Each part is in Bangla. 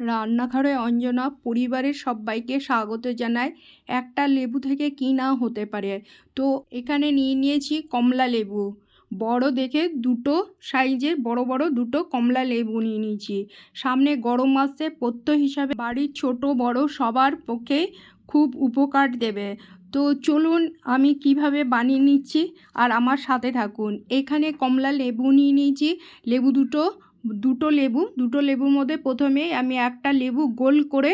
রান্নাঘরে অঞ্জনা পরিবারের সবাইকে স্বাগত জানায়। একটা লেবু থেকে কী না হতে পারে? তো এখানে নিয়ে নিয়েছি কমলা লেবু। বড় দেখে দুটো সাইজের বড় বড় দুটো কমলা লেবু নিয়ে নিয়েছি। সামনে গরম মাসে পথ্য হিসাবে বাড়ির ছোট বড় সবার পক্ষে খুব উপকার দেবে। তো চলুন আমি কীভাবে বানিয়ে নিচ্ছি আর আমার সাথে থাকুন। এখানে কমলা লেবু নিয়ে নিয়েছি। লেবু দুটো দুটো লেবু, দুটো লেবুর মধ্যে প্রথমে আমি একটা লেবু গোল করে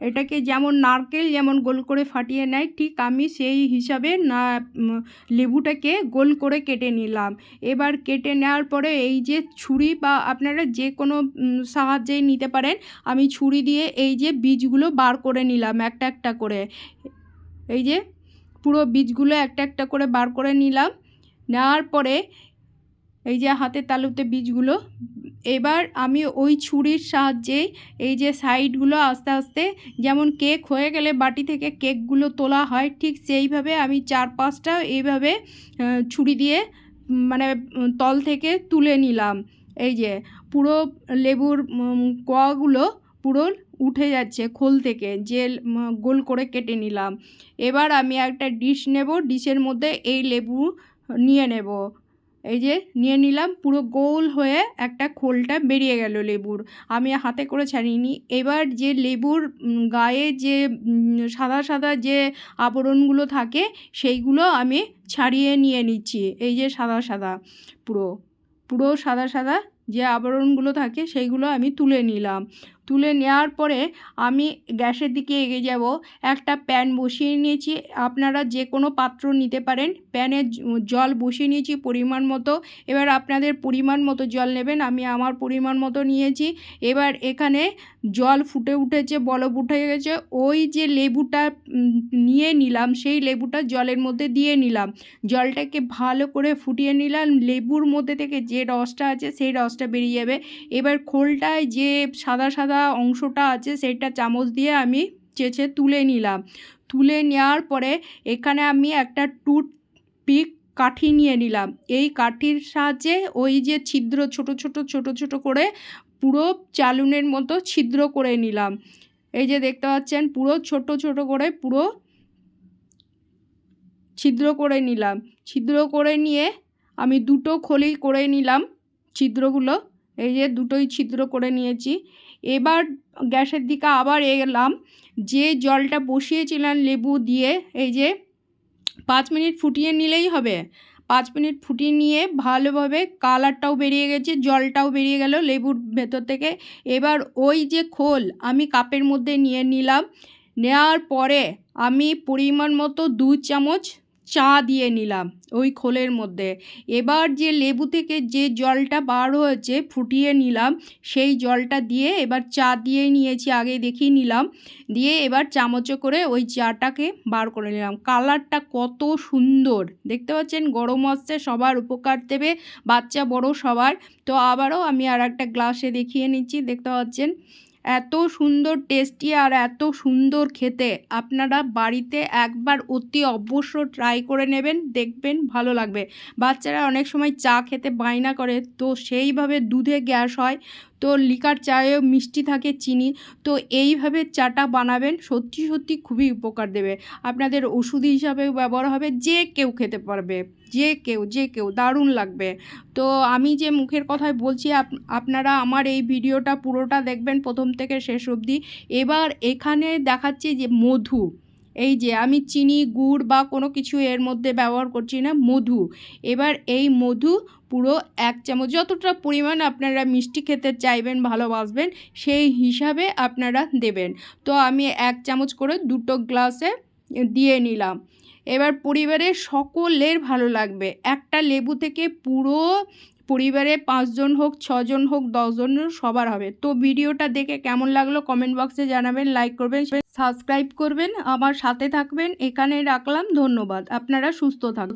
এটাকে যেমন নারকেল যেমন গোল করে ফাটিয়ে নেয়, ঠিক আমি সেই হিসাবে না লেবুটাকে গোল করে কেটে নিলাম। এবার কেটে নেওয়ার পরে এই যে ছুরি বা আপনারা যে কোনো সাহায্যেই নিতে পারেন, আমি ছুরি দিয়ে এই যে বীজগুলো বার করে নিলাম একটা একটা করে। এই যে পুরো বীজগুলো একটা একটা করে বার করে নিলাম। নেওয়ার পরে এই যে হাতের তালুতে বীজগুলো এবার আমি ওই ছুরির সাহায্যে এই যে সাইডগুলো আস্তে আস্তে যেমন কেক হয়ে গেলে বাটি থেকে কেকগুলো তোলা হয় ঠিক সেইভাবে আমি চার পাঁচটা এইভাবে ছুরি দিয়ে মানে তল থেকে তুলে নিলাম। এই যে পুরো লেবুর কোয়াগুলো পুরো উঠে যাচ্ছে খোল থেকে উম, গোল করে কেটে নিলাম। এবার আমি একটা ডিশ নেব ডিশের মধ্যে এই লেবু নিয়ে নেব। এই যে নিয়ে নিলাম, পুরো গোল হয়ে একটা খোলটা বেরিয়ে গেল লেবুর। আমি হাতে করে ছাড়িনি। এবার যে লেবুর গায়ে যে সাদা সাদা যে আবরণগুলো থাকে, সেইগুলো আমি ছাড়িয়ে নিয়ে নিচ্ছি। এই যে সাদা সাদা, পুরো পুরো সাদা সাদা যে আবরণগুলো থাকে, সেইগুলো আমি তুলে নিলাম। তুলে নেওয়ার পরে আমি গ্যাসের দিকে এগিয়ে যাব। একটা প্যান বসিয়ে নিয়েছি। আপনারা যে কোনো পাত্র নিতে পারেন। প্যানে জল বসিয়ে নিয়েছি পরিমাণ মতো। এবার আপনাদের পরিমাণ মতো জল নেবেন। আমি আমার পরিমাণ মতো নিয়েছি। এবার এখানে জল ফুটে উঠেছে, বলব উঠে গেছে। ওই যে লেবুটা নিয়ে নিলাম, সেই লেবুটা জলের মধ্যে দিয়ে নিলাম। জলটাকে ভালো করে ফুটিয়ে নিলাম। লেবুর মধ্যে থেকে যে রসটা আছে, সেই রসটা বেরিয়ে যাবে। এবার খোলটায় যে সাদা সাদা অংশটা আছে, সেটা চামচ দিয়ে আমি চেঁচে তুলে নিলাম। তুলে নেওয়ার পরে এখানে আমি একটা টুথ পিক কাঠি নিয়ে নিলাম। এই কাঠির সাহায্যে ওই যে ছিদ্র, ছোট ছোট ছোট ছোট করে পুরো চালুনের মতো ছিদ্র করে নিলাম। এই যে দেখতে পাচ্ছেন, পুরো ছোট ছোট করে পুরো ছিদ্র করে নিলাম। ছিদ্র করে নিয়ে আমি দুটো খলি করে নিলাম ছিদ্রগুলো। এই যে দুটোই ছিদ্র করে নিয়েছি। এবার গ্যাসের দিকে আবার এলাম। যে জলটা বসিয়েছিলাম লেবু দিয়ে, এই যে পাঁচ মিনিট ফুটিয়ে নিলেই হবে। পাঁচ মিনিট ফুটিয়ে নিয়ে ভালোভাবে কালারটাও বেরিয়ে গেছে, জলটাও বেরিয়ে গেল লেবুর ভেতর থেকে। এবার ওই যে খোল আমি কাপের মধ্যে নিয়ে নিলাম। নেওয়ার পরে আমি পরিমাণ মতো দু চামচ চা দিয়ে নিলাম ওই খোলের মধ্যে। এবার যে লেবু থেকে যে জলটা বার হয়েছে ফুটিয়ে নিলাম, সেই জলটা দিয়ে এবার চা দিয়ে নিয়েছি আগে দেখিয়ে নিলাম। দিয়ে এবার চামচে করে ওই চাটাকে বার করে নিলাম। কালারটা কত সুন্দর! দেখতে পাচ্ছেন, গরম আসছে, সবার উপকার দেবে, বাচ্চা বড় সবার। তো আবারও আমি আর একটা গ্লাসে দেখিয়ে নিচ্ছি, দেখতে পাচ্ছেন। এত সুন্দর টেস্টি আর এত সুন্দর খেতে। আপনারা বাড়িতে একবার অতি অবশ্য ট্রাই করে নেবেন, দেখবেন ভালো লাগবে। বাচ্চারা অনেক সময় চা খেতে বায়না করে, তো সেইভাবে দুধে গ্যাস হয়। তো লিকার চায়েও মিষ্টি থাকে, চিনি। তো এইভাবে চাটা বানাবেন, সত্যি সত্যি খুবই উপকার দেবে। আপনাদের ওষুধ হিসাবেও ব্যবহার হবে, যে কেউ খেতে পারবে, যে কেউ যে কেউ, দারুণ লাগবে। তো আমি যে মুখের কথায় বলছি, আপ- আপনারা আমার এই ভিডিওটা পুরোটা দেখবেন প্রথম থেকে শেষ অবধি। এবার এখানে দেখাচ্ছে যে মধু। এই যে আমি চিনি, গুড় বা কোনো কিছু এর মধ্যে ব্যবহার করছি না, মধু। এবার এই মধু পুরো এক চামচ, যতটা পরিমাণ আপনারা মিষ্টি খেতে চাইবেন, ভালোবাসবেন, সেই হিসাবে আপনারা দেবেন। তো আমি এক চামচ করে দুটো গ্লাসে দিয়ে নিলাম। এবার পরিবারের সকলের ভালো লাগবে। একটা লেবু থেকে পুরো পরিবারে পাঁচজন হোক, ছজন হোক, দশজন সবার হবে। তো ভিডিওটা দেখে কেমন লাগল কমেন্ট বক্সে জানাবেন লাইক করবেন সাবস্ক্রাইব করবেন আমার সাথে থাকবেন এখানে রাখলাম, ধন্যবাদ। আপনারা সুস্থ থাক